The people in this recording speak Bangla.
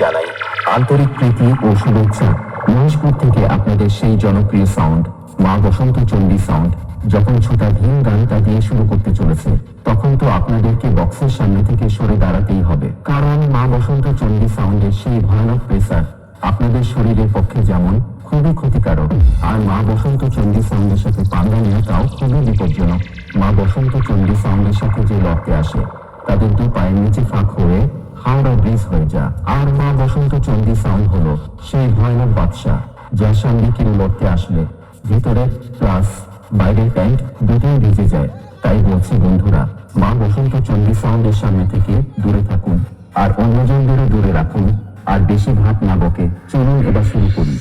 জানাই। আন্তরিক প্রীতি ও শুভেচ্ছা। মহিষপুর থেকে আপনাদের সেই জনপ্রিয় সাউন্ড মা বসন্ত চণ্ডী সাউন্ড যখন ছোটা ভীম গানটা দিয়ে শুরু করতে চলেছে, তখন তো আপনাদেরকে বক্সের সামনে থেকে সরে দাঁড়াতেই হবে। কারণ মা বসন্ত চণ্ডী সাউন্ডের সেই ভয়ানক প্রেসার আপনাদের শরীরের পক্ষে যেমন খুবই ক্ষতিকারক, আর মা বসন্ত চণ্ডী সাউন্ডের সাথে পাঙ্গা নেওয়াটাও খুবই বিপজ্জনক। মা বসন্ত চণ্ডী সাউন্ডের সাথে যে লড়তে আসে, তাদের দু পায়ের নিচে ফাঁক হয়ে হাওড়া ব্রিজ হয়ে যা। আর মা বসন্ত চণ্ডী সাউন্ড হলো সেই ভয়ানক বাদশাহ যা কেউ লড়তে আসলে। ভিতরে প্লাস বাইরের প্যান্ট দুটোই ভিজে যায়। তাই বলছি বন্ধুরা, মা বসন্ত চণ্ডী সাউন্ডের সামনে থেকে দূরে থাকুন। আর অন্যজনদেরও দূরে রাখুন। আর বেশি ভাত না বকে, চলুন এবার শুরু করি।